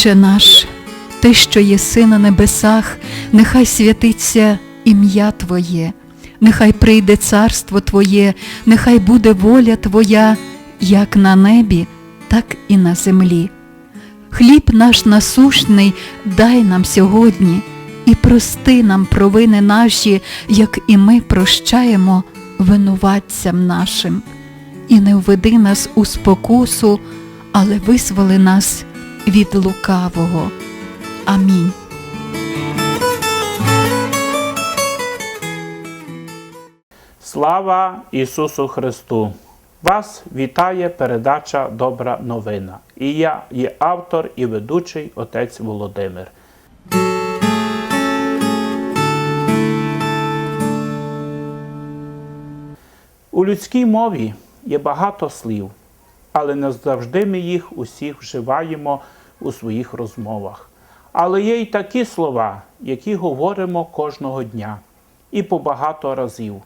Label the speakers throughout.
Speaker 1: Отче наш, Ти, що єси на небесах, нехай святиться ім'я Твоє, нехай прийде царство Твоє, нехай буде воля Твоя, як на небі, так і на землі. Хліб наш насущний дай нам сьогодні і прости нам провини наші, як і ми прощаємо винуватцям нашим. І не введи нас у спокусу, але визволи нас від лукавого. Амінь.
Speaker 2: Слава Ісусу Христу! Вас вітає передача Добра новина. І я є автор і ведучий отець Володимир. У людській мові є багато слів, але не завжди ми їх усіх вживаємо у своїх розмовах. Але є й такі слова, які говоримо кожного дня і по багато разів.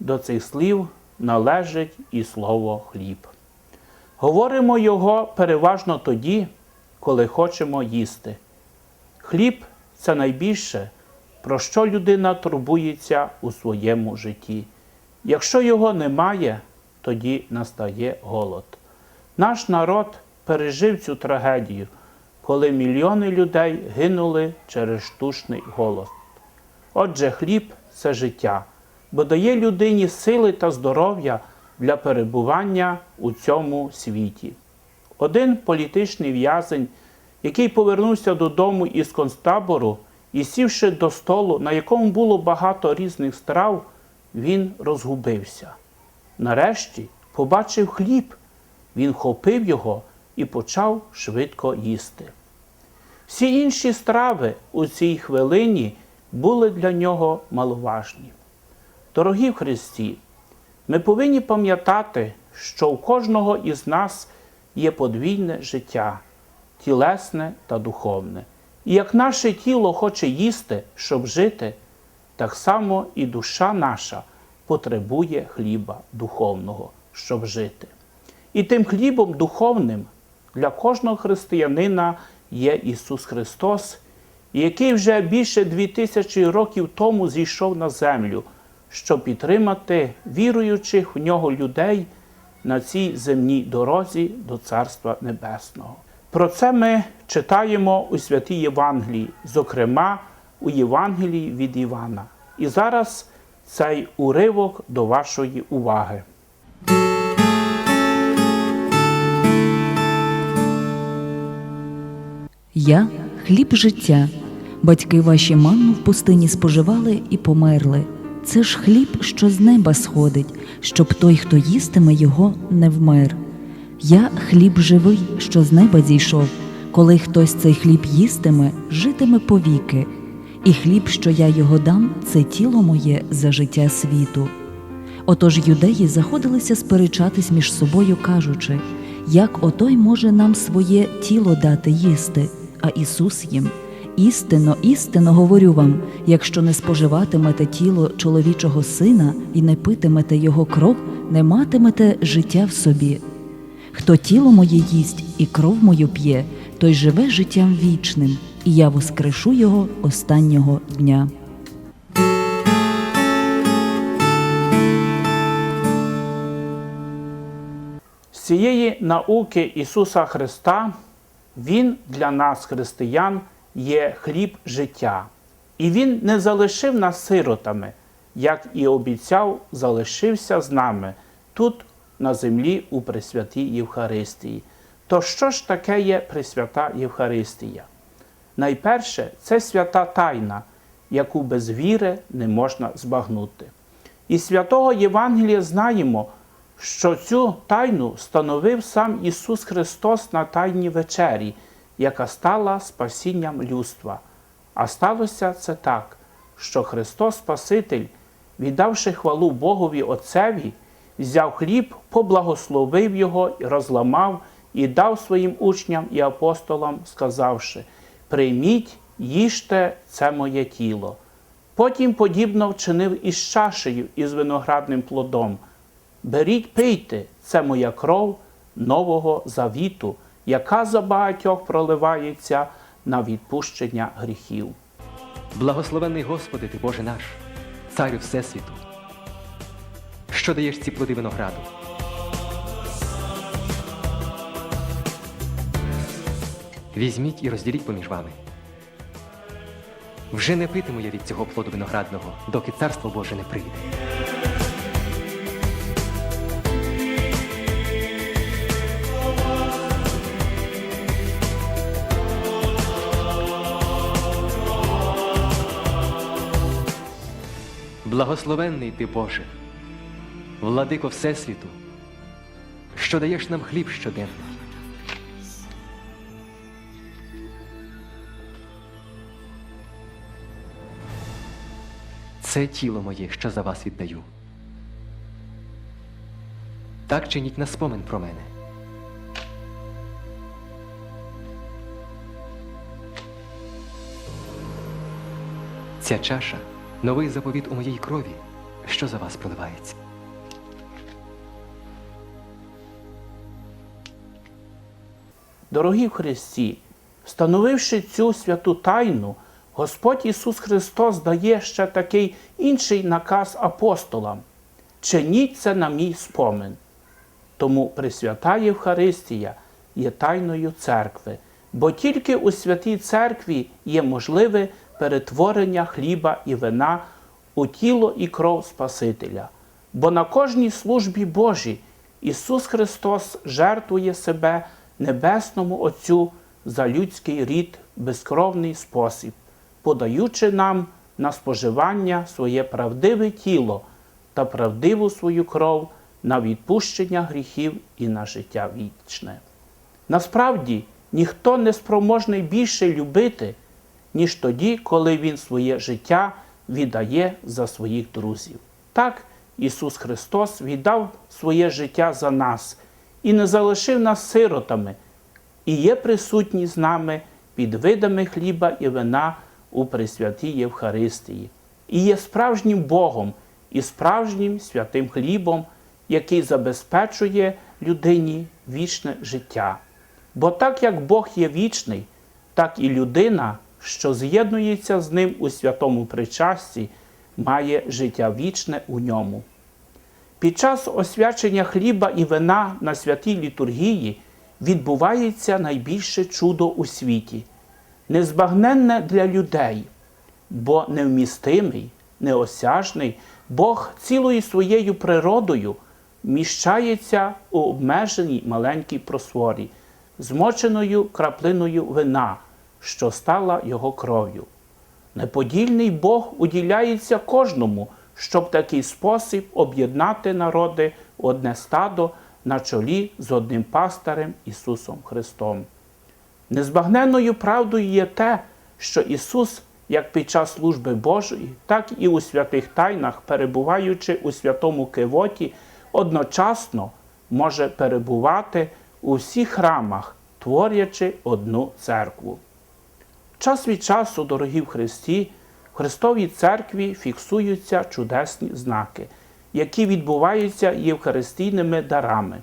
Speaker 2: До цих слів належить і слово хліб. Говоримо його переважно тоді, коли хочемо їсти. Хліб це найбільше, про що людина турбується у своєму житті. Якщо його немає, тоді настає голод. Наш народ пережив цю трагедію, коли мільйони людей гинули через штучний голод. Отже, хліб це життя, бо дає людині сили та здоров'я для перебування у цьому світі. Один політичний в'язень, який повернувся додому із концтабору і сівши до столу, на якому було багато різних страв, він розгубився. Нарешті побачив хліб, він хопив його і почав швидко їсти. Всі інші страви у цій хвилині були для нього маловажні. Дорогі в Христі, ми повинні пам'ятати, що у кожного із нас є подвійне життя, тілесне та духовне. І як наше тіло хоче їсти, щоб жити, так само і душа наша потребує хліба духовного, щоб жити. І тим хлібом духовним для кожного християнина є Ісус Христос, який вже більше дві тисячі років тому зійшов на землю, щоб підтримати віруючих в нього людей на цій земній дорозі до Царства Небесного. Про це ми читаємо у святій Євангелії, зокрема у Євангелії від Івана. І зараз цей уривок до вашої уваги.
Speaker 3: Я хліб життя. Батьки ваші манну в пустині споживали і померли. Це ж хліб, що з неба сходить, щоб той, хто їстиме його, не вмер. Я хліб живий, що з неба зійшов. Коли хтось цей хліб їстиме, житиме повіки. І хліб, що я його дам, це тіло моє за життя світу. Отож юдеї заходилися сперечатись між собою, кажучи, як отой може нам своє тіло дати їсти, а Ісус їм. Істинно, істинно говорю вам, якщо не споживатимете тіло чоловічого сина і не питимете його кров, не матимете життя в собі. Хто тіло моє їсть і кров мою п'є, той живе життям вічним, і я воскрешу його останнього дня.
Speaker 2: З цієї науки Ісуса Христа Він для нас, християн, є хліб життя. І Він не залишив нас сиротами, як і обіцяв, залишився з нами тут, на землі, у Пресвятій Євхаристії. То що ж таке є Пресвята Євхаристія? Найперше, це свята тайна, яку без віри не можна збагнути. Із святого Євангелія знаємо, що цю тайну становив сам Ісус Христос на Тайній вечері, яка стала спасінням людства. А сталося це так, що Христос Спаситель, віддавши хвалу Богові Отцеві, взяв хліб, поблагословив його розламав, і дав своїм учням і апостолам, сказавши: Прийміть, їжте це моє тіло. Потім подібно вчинив із чашею із виноградним плодом. Беріть, пийте, це моя кров нового завіту, яка за багатьох проливається на відпущення гріхів.
Speaker 4: Благословенний Господи, ти Боже наш, Царю Всесвіту, що даєш ці плоди винограду. Візьміть і розділіть поміж вами. Вже не питиму я від цього плоду виноградного, доки царство Боже не прийде. Благословенний ти Боже, владико Всесвіту, що даєш нам хліб щоденний. Це тіло моє, що за вас віддаю. Так чиніть на спомин про мене. Ця чаша новий заповіт у моїй крові, що за вас проливається.
Speaker 2: Дорогі в Христі, встановивши цю святу тайну, Господь Ісус Христос дає ще такий інший наказ апостолам: чиніть це на мій спомин. Тому Пресвята Євхаристія є тайною церкви, бо тільки у святій церкві є можливе перетворення хліба і вина у тіло і кров Спасителя. Бо на кожній службі Божій Ісус Христос жертвує себе Небесному Отцю за людський рід безкровний спосіб, подаючи нам на споживання своє правдиве тіло та правдиву свою кров на відпущення гріхів і на життя вічне. Насправді ніхто не спроможний більше любити, ніж тоді, коли Він своє життя віддає за своїх друзів. Так Ісус Христос віддав своє життя за нас і не залишив нас сиротами, і є присутній з нами під видами хліба і вина у Пресвятій Євхаристії, і є справжнім Богом і справжнім святим хлібом, який забезпечує людині вічне життя. Бо так як Бог є вічний, так і людина, що з'єднується з ним у святому причасті, має життя вічне у ньому. Під час освячення хліба і вина на святій літургії відбувається найбільше чудо у світі, незбагненне для людей, бо невмістимий, неосяжний Бог цілою своєю природою міщається у обмеженій маленькій просворі, змоченою краплиною вина, що стала його кров'ю. Неподільний Бог уділяється кожному, щоб в такий спосіб об'єднати народи у одне стадо на чолі з одним пастирем Ісусом Христом. Незбагненною правдою є те, що Ісус, як під час служби Божої, так і у святих тайнах, перебуваючи у святому Кивоті, одночасно може перебувати у всіх храмах, творячи одну церкву. Час від часу, дорогі в Христі, в Христовій церкві фіксуються чудесні знаки, які відбуваються євхаристійними дарами.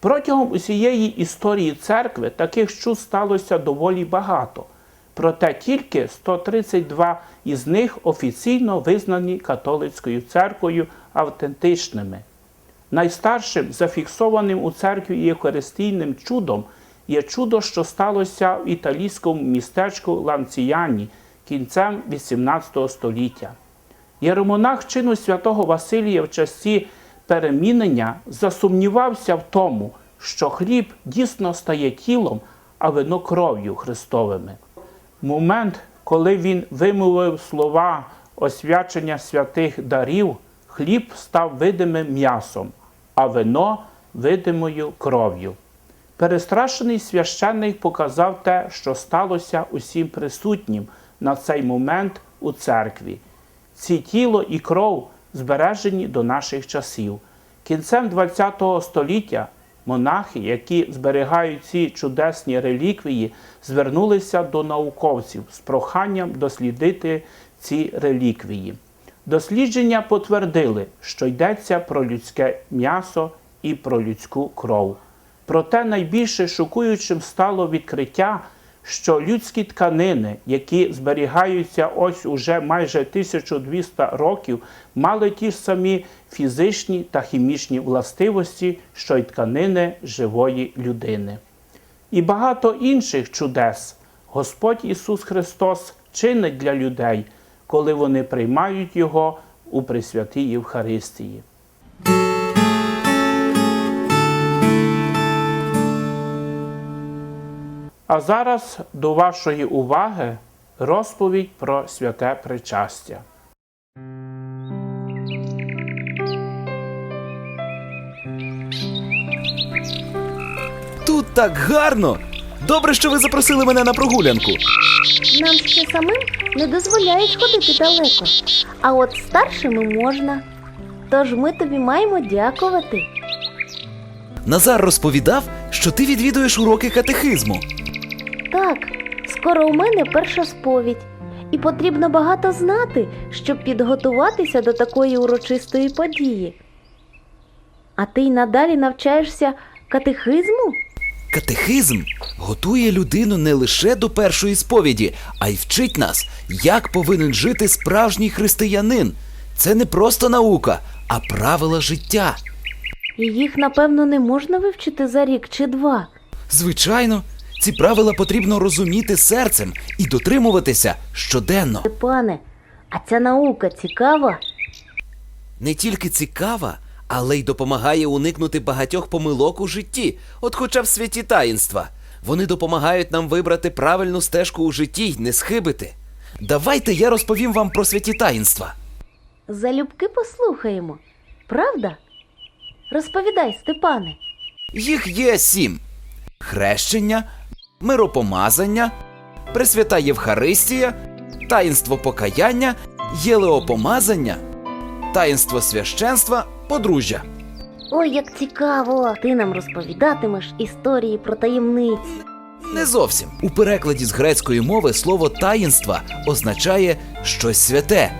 Speaker 2: Протягом усієї історії церкви таких чуд сталося доволі багато, проте тільки 132 із них офіційно визнані католицькою церквою автентичними. Найстаршим зафіксованим у церкві євхаристійним чудом є чудо, що сталося в італійському містечку Ланціяні кінцем XVIII століття. Єромонах чину святого Василія в часі перемінення засумнівався в тому, що хліб дійсно стає тілом, а вино кров'ю Христовими. Момент, коли він вимовив слова освячення святих дарів, хліб став видимим м'ясом, а вино видимою кров'ю. Перестрашений священник показав те, що сталося усім присутнім на цей момент у церкві. Ці тіло і кров збережені до наших часів. Кінцем ХХ століття монахи, які зберігають ці чудесні реліквії, звернулися до науковців з проханням дослідити ці реліквії. Дослідження потвердили, що йдеться про людське м'ясо і про людську кров. Проте найбільше шокуючим стало відкриття, що людські тканини, які зберігаються ось уже майже 1200 років, мали ті ж самі фізичні та хімічні властивості, що й тканини живої людини. І багато інших чудес Господь Ісус Христос чинить для людей, коли вони приймають Його у Пресвятій Євхаристії. А зараз до вашої уваги розповідь про святе причастя.
Speaker 5: Тут так гарно. Добре, що ви запросили мене на прогулянку.
Speaker 6: Нам ще самим не дозволяють ходити далеко, а от старшими можна. Тож ми тобі маємо дякувати.
Speaker 5: Назар розповідав, що ти відвідуєш уроки катехизму.
Speaker 6: Скоро у мене перша сповідь, і потрібно багато знати, щоб підготуватися до такої урочистої події. А ти й надалі навчаєшся катехизму?
Speaker 5: Катехизм готує людину не лише до першої сповіді, а й вчить нас, як повинен жити справжній християнин. Це не просто наука, а правила життя.
Speaker 6: І їх, напевно, не можна вивчити за рік чи два.
Speaker 5: Звичайно, ці правила потрібно розуміти серцем і дотримуватися щоденно.
Speaker 6: Пане, а ця наука цікава?
Speaker 5: Не тільки цікава, але й допомагає уникнути багатьох помилок у житті, от хоча б святі таїнства. Вони допомагають нам вибрати правильну стежку у житті й не схибити. Давайте я розповім вам про святі таїнства.
Speaker 6: Залюбки послухаємо, правда? Розповідай, Степане.
Speaker 5: Їх є сім: хрещення, миропомазання, Пресвята Євхаристія, таїнство покаяння, єлеопомазання, таїнство священства, подружжя.
Speaker 6: Ой, як цікаво! Ти нам розповідатимеш історії про таємниці.
Speaker 5: Не зовсім. У перекладі з грецької мови слово таїнства означає щось святе.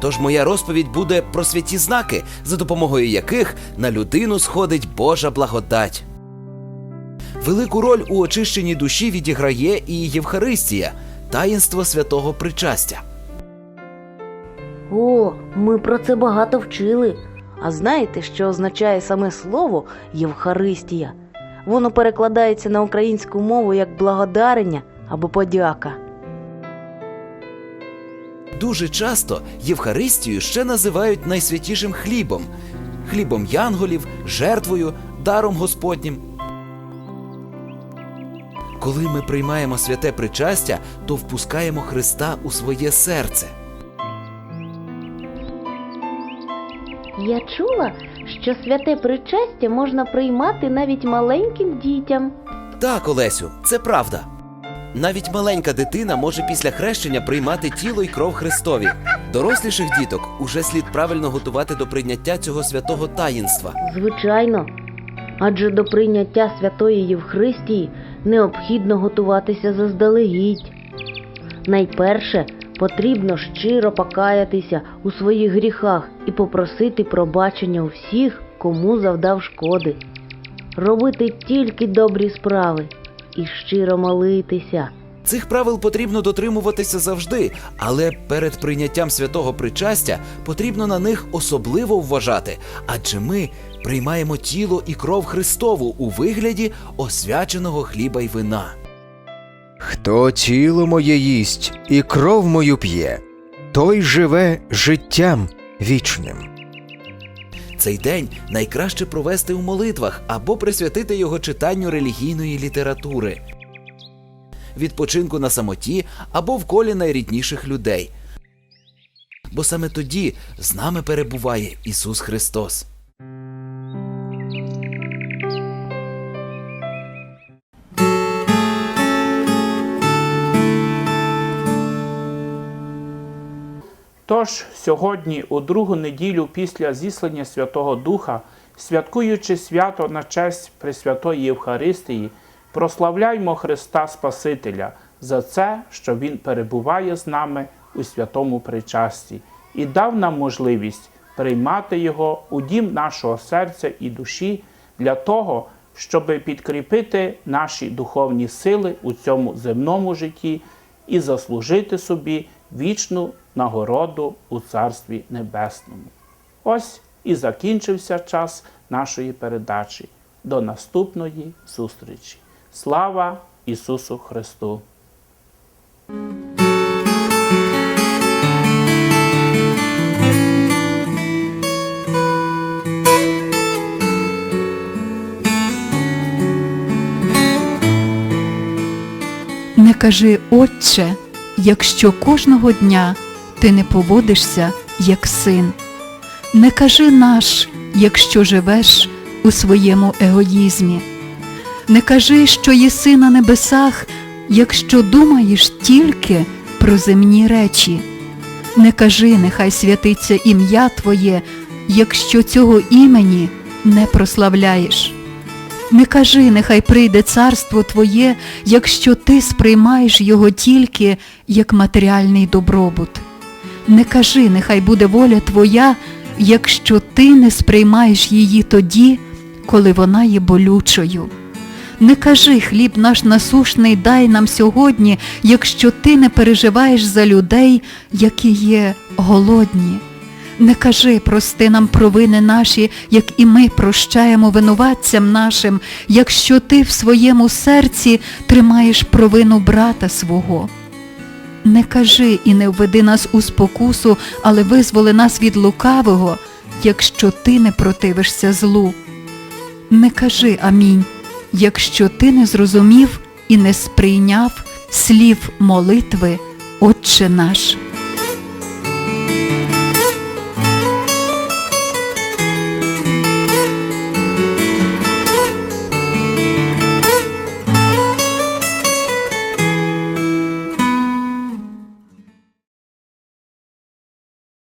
Speaker 5: Тож моя розповідь буде про святі знаки, за допомогою яких на людину сходить Божа благодать. Велику роль у очищенні душі відіграє і Євхаристія, таїнство святого причастя.
Speaker 6: О, ми про це багато вчили. А знаєте, що означає саме слово Євхаристія? Воно перекладається на українську мову як благодарення або подяка.
Speaker 5: Дуже часто Євхаристію ще називають найсвятішим хлібом, хлібом янголів, жертвою, даром Господнім. Коли ми приймаємо святе причастя, то впускаємо Христа у своє серце.
Speaker 6: Я чула, що святе причастя можна приймати навіть маленьким дітям.
Speaker 5: Так, Олесю, це правда. Навіть маленька дитина може після хрещення приймати тіло й кров Христові. Доросліших діток уже слід правильно готувати до прийняття цього святого таїнства.
Speaker 6: Звичайно. Адже до прийняття святої Євхристії необхідно готуватися заздалегідь. Найперше потрібно щиро покаятися у своїх гріхах і попросити пробачення у всіх, кому завдав шкоди, робити тільки добрі справи і щиро молитися.
Speaker 5: Цих правил потрібно дотримуватися завжди, але перед прийняттям святого причастя потрібно на них особливо вважати, адже ми приймаємо тіло і кров Христову у вигляді освяченого хліба й вина.
Speaker 7: Хто тіло моє їсть і кров мою п'є, той живе життям вічним.
Speaker 5: Цей день найкраще провести у молитвах або присвятити його читанню релігійної літератури, відпочинку на самоті або в колі найрідніших людей. Бо саме тоді з нами перебуває Ісус Христос.
Speaker 2: Тож сьогодні, у другу неділю після зіслання Святого Духа, святкуючи свято на честь Пресвятої Євхаристії, прославляймо Христа Спасителя за це, що Він перебуває з нами у святому причасті і дав нам можливість приймати Його у дім нашого серця і душі для того, щоб підкріпити наші духовні сили у цьому земному житті і заслужити собі вічну нагороду у Царстві Небесному. Ось і закінчився час нашої передачі. До наступної зустрічі. Слава Ісусу Христу!
Speaker 1: Не кажи, Отче, якщо кожного дня ти не поводишся як син. Не кажи наш, якщо живеш у своєму егоїзмі. Не кажи, що єси на небесах, якщо думаєш тільки про земні речі. Не кажи, нехай святиться ім'я Твоє, якщо цього імені не прославляєш. Не кажи, нехай прийде царство Твоє, якщо ти сприймаєш його тільки як матеріальний добробут. Не кажи, нехай буде воля Твоя, якщо ти не сприймаєш її тоді, коли вона є болючою. Не кажи, хліб наш насушний дай нам сьогодні, якщо ти не переживаєш за людей, які є голодні. Не кажи, прости нам провини наші, як і ми прощаємо винуватцям нашим, якщо ти в своєму серці тримаєш провину брата свого. Не кажи і не введи нас у спокусу, але визволи нас від лукавого, якщо ти не противишся злу. Не кажи амінь, якщо ти не зрозумів і не сприйняв слів молитви, Отче наш.